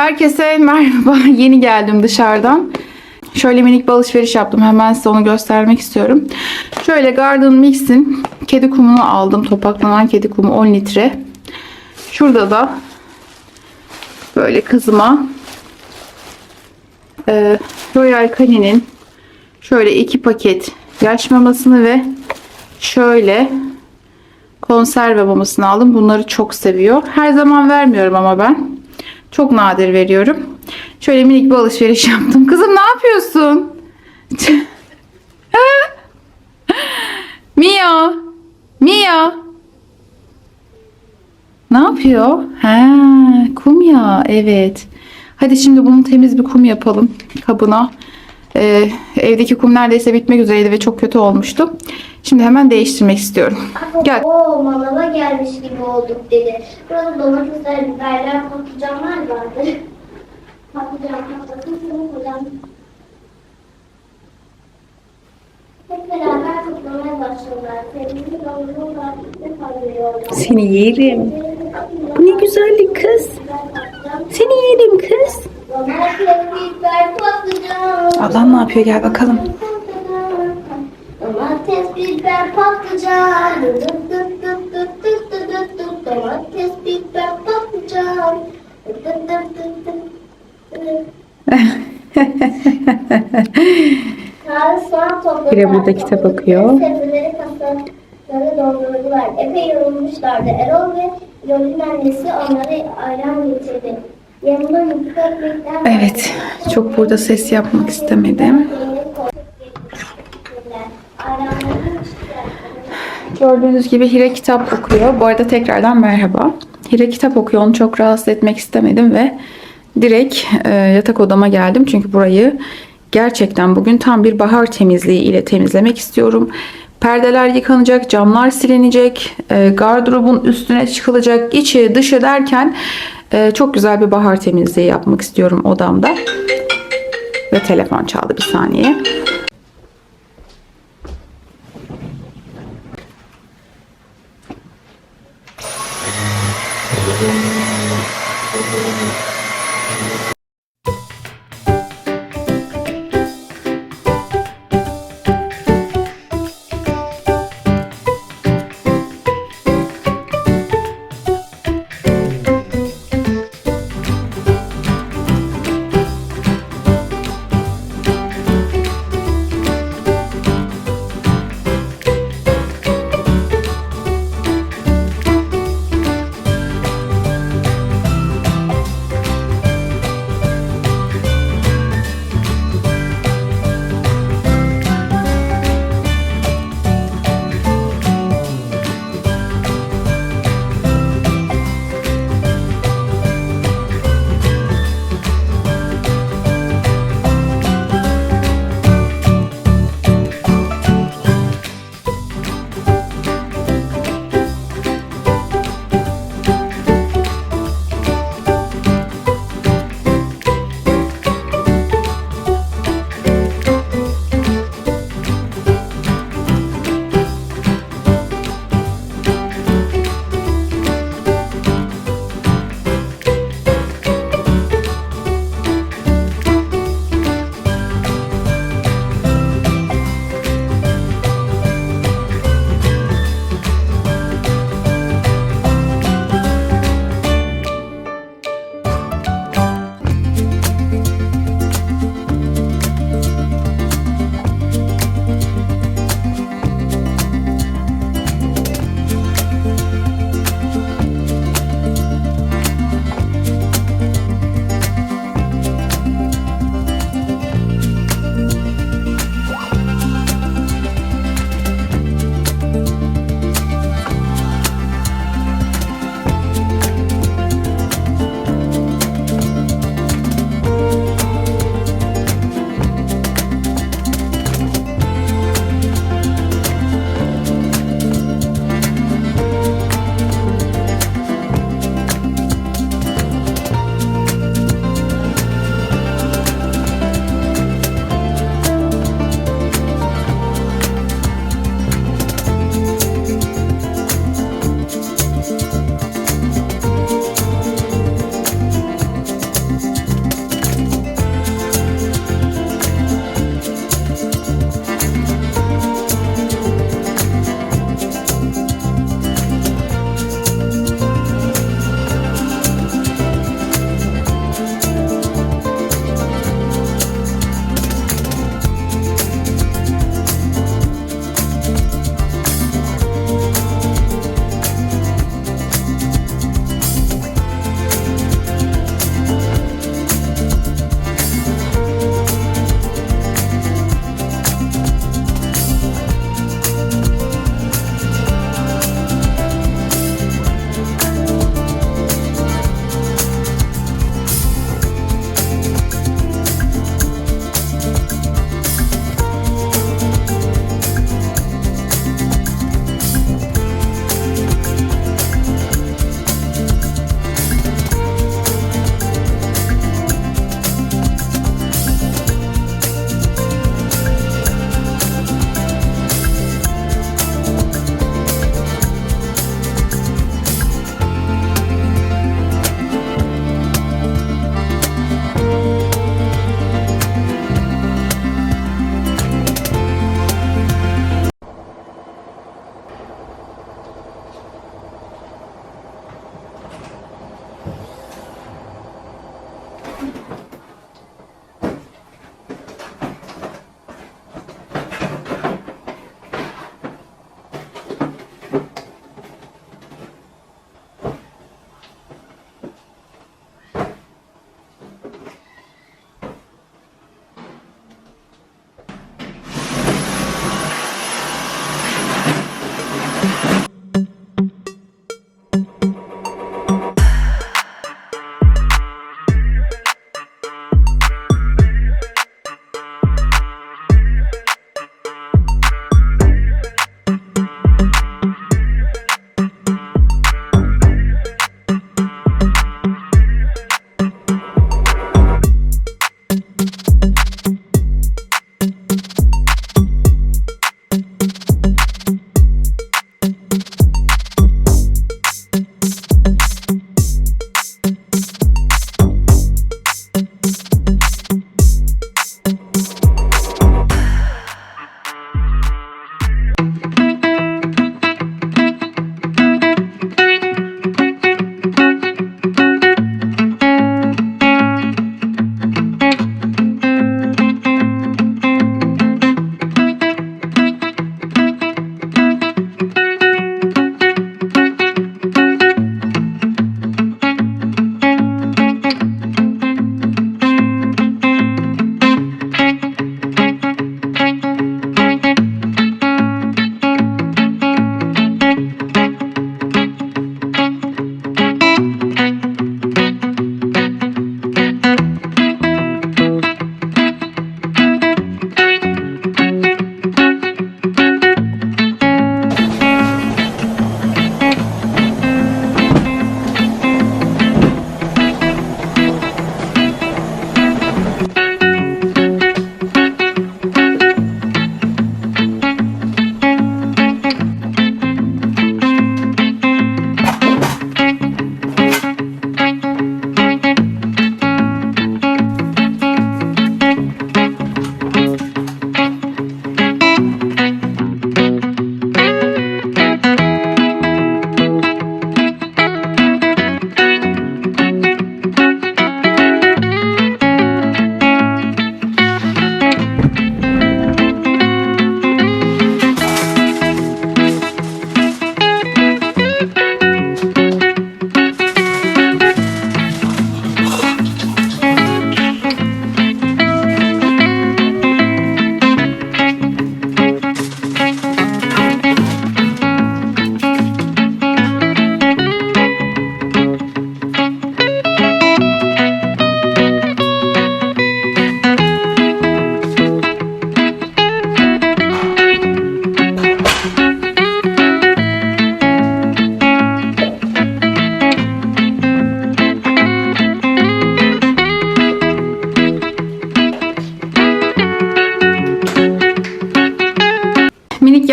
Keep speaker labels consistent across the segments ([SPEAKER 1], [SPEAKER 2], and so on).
[SPEAKER 1] Herkese merhaba. Yeni geldim dışarıdan. Şöyle minik bir alışveriş yaptım. Hemen size onu göstermek istiyorum. Şöyle Garden Mix'in kedi kumunu aldım. Topaklanan kedi kumu 10 litre. Şurada da böyle kızıma e, Royal Canin'in şöyle iki paket yaş mamasını ve şöyle konserve mamasını aldım. Bunları çok seviyor. Her zaman vermiyorum ama ben. Çok nadir veriyorum. Şöyle minik bir alışveriş yaptım. Kızım ne yapıyorsun? Mia. Mia. Ne yapıyor? Ha, kum ya. Evet. Hadi şimdi bunu temiz bir kum yapalım kabına. Ee, evdeki kum neredeyse bitmek üzereydi ve çok kötü olmuştu. Şimdi hemen değiştirmek istiyorum. Gel.
[SPEAKER 2] O manava gelmiş gibi olduk dedi. Burada domatesler, biberler, patlıcanlar vardı. Patlıcan, patlıcan, hocam. Hep beraber toplamaya başladılar. Sevgili yolculuğu ve parlıyorlar.
[SPEAKER 1] Seni yerim. Bu ne güzellik kız. Seni yerim kız.
[SPEAKER 2] Domates, biber, patlıcan.
[SPEAKER 1] Ablam ne yapıyor gel bakalım.
[SPEAKER 2] Domates, biber, patlıcan. Dıt dıt dıt dıt dıt dıt dıt dıt. Domates, biber, patlıcan. Dıt dıt dıt dıt dıt dıt. Tarih soğan topladılar.
[SPEAKER 1] Biri burada kitap okuyor.
[SPEAKER 2] Sebzeleri kasaları doldurdular. Epey yorulmuşlardı. Erol ve Rol'ün annesi onları ayran getirdi.
[SPEAKER 1] Evet. Çok burada ses yapmak istemedim. Gördüğünüz gibi Hire kitap okuyor. Bu arada tekrardan merhaba. Hire kitap okuyor. Onu çok rahatsız etmek istemedim ve direkt e, yatak odama geldim. Çünkü burayı gerçekten bugün tam bir bahar temizliği ile temizlemek istiyorum. Perdeler yıkanacak, camlar silinecek, e, gardırobun üstüne çıkılacak, içi dışı derken e, çok güzel bir bahar temizliği yapmak istiyorum odamda. Ve telefon çaldı bir saniye.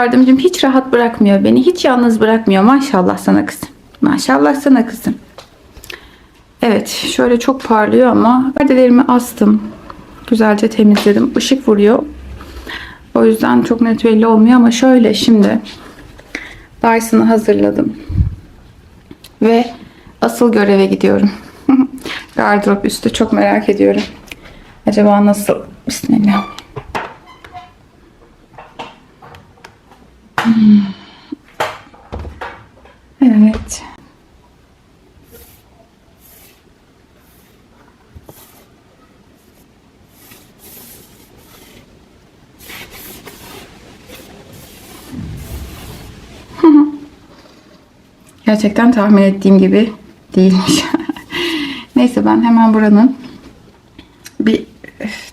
[SPEAKER 1] Yardımcım hiç rahat bırakmıyor beni. Hiç yalnız bırakmıyor. Maşallah sana kızım. Maşallah sana kızım. Evet şöyle çok parlıyor ama perdelerimi astım. Güzelce temizledim. Işık vuruyor. O yüzden çok net belli olmuyor ama şöyle şimdi Dyson'ı hazırladım. Ve asıl göreve gidiyorum. Gardırop üstü çok merak ediyorum. Acaba nasıl? Bismillah. Evet. Gerçekten tahmin ettiğim gibi değilmiş. Neyse ben hemen buranın bir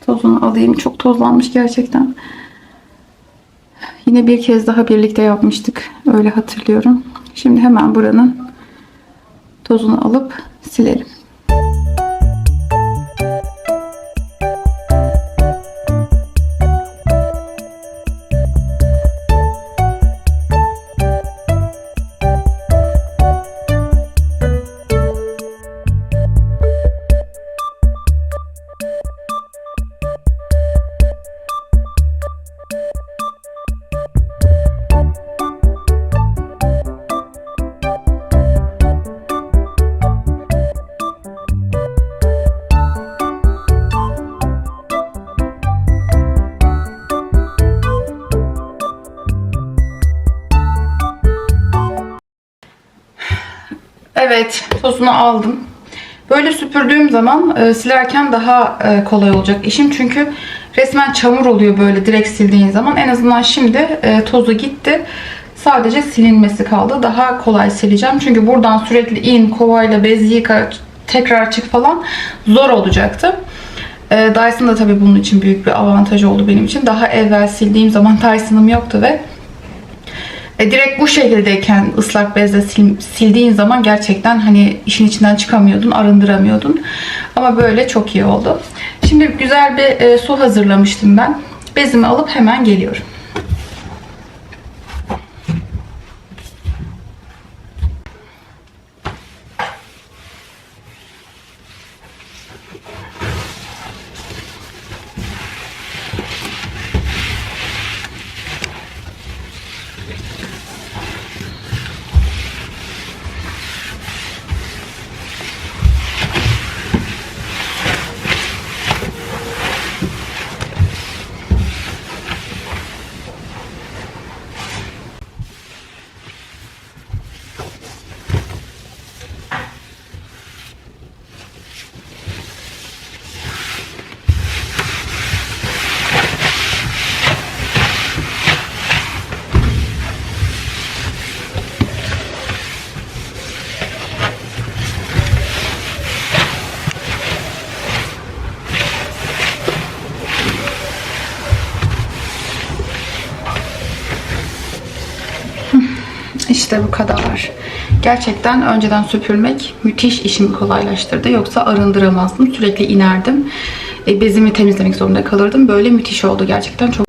[SPEAKER 1] tozunu alayım. Çok tozlanmış gerçekten. Yine bir kez daha birlikte yapmıştık. Öyle hatırlıyorum. Şimdi hemen buranın tozunu alıp silelim. Evet, tozunu aldım. Böyle süpürdüğüm zaman e, silerken daha e, kolay olacak işim. Çünkü resmen çamur oluyor böyle direkt sildiğin zaman. En azından şimdi e, tozu gitti. Sadece silinmesi kaldı. Daha kolay sileceğim. Çünkü buradan sürekli in, kovayla bez yıka, tekrar çık falan zor olacaktı. E, Dyson da tabii bunun için büyük bir avantaj oldu benim için. Daha evvel sildiğim zaman Dyson'ım yoktu ve e, direkt bu şekildeyken ıslak bezle sil- sildiğin zaman gerçekten hani işin içinden çıkamıyordun, arındıramıyordun. Ama böyle çok iyi oldu. Şimdi güzel bir e, su hazırlamıştım ben. Bezimi alıp hemen geliyorum. İşte bu kadar. Gerçekten önceden süpürmek müthiş işimi kolaylaştırdı. Yoksa arındıramazdım. Sürekli inerdim. E, bezimi temizlemek zorunda kalırdım. Böyle müthiş oldu gerçekten. Çok